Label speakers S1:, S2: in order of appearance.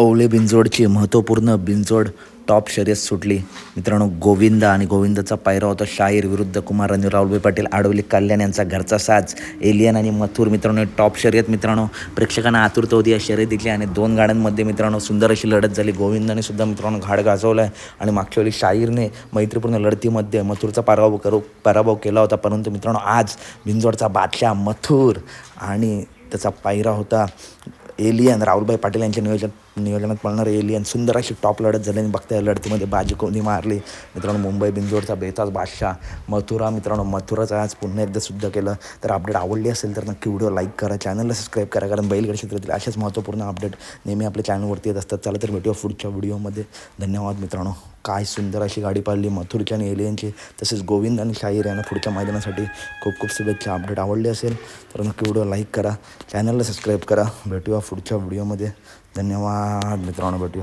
S1: ओवले बिंजोडची महत्त्वपूर्ण बिंजोड टॉप शर्यत सुटली. मित्रांनो गोविंदा आणि गोविंदाचा पायरा होता शाहीर विरुद्ध कुमार आणि राहुलभाई पाटील आडवली कल्याण यांचा घरचा साज. एलियन आणि मथुर मित्रांनो टॉप शर्यत. मित्रांनो प्रेक्षकांना आतुरता होती या शर्यतीतली आणि दोन गाड्यांमध्ये मित्रांनो सुंदर अशी लढत झाली. गोविंदाने सुद्धा मित्रांनो घाट गाजवला आहे आणि मागच्या वेळी शाहीरने मैत्रीपूर्ण लढतीमध्ये मथुरचा पराभव करू पराभव केला होता. परंतु मित्रांनो आज बिंजोडचा बादशाह मथुर आणि त्याचा पायरा होता एलियन राहुलभाई पाटील यांच्या नियोजन नियोजनात पळणारे एलियन सुंदर अशी टॉप लढत झाली. आणि बघता या लढतीमध्ये बाजी कोणी मारली. मित्रांनो मुंबई बिंजोडचा बेताज बादशाह मथुरा. मित्रांनो मथुराचा आज पुन्हा एकदा सुद्धा केलं. तर अपडेट आवडली असेल तर नक्की व्हिडिओ लाईक करा. चॅनलला सबस्क्राईब करा. कारण बैलगड क्षेत्रातील अशाच महत्त्वपूर्ण अपडेट नेहमी आपल्या चॅनलवरती येत असतात. चला तर भेटूया पुढच्या व्हिडिओमध्ये धन्यवाद मित्रांनो. काय सुंदर अशी गाडी पाळली मथुरच्या आणि एलियनची तसेच गोविंद आणि शाहीर यांना पुढच्या मैदानासाठी खूप खूप शुभेच्छा. अपडेट आवडली असेल तर नक्की व्हिडिओ लाईक करा. चॅनलला सबस्क्राईब करा. भेटूया पुढच्या व्हिडिओमध्ये धन्यवाद. मित्रांनो भेटूया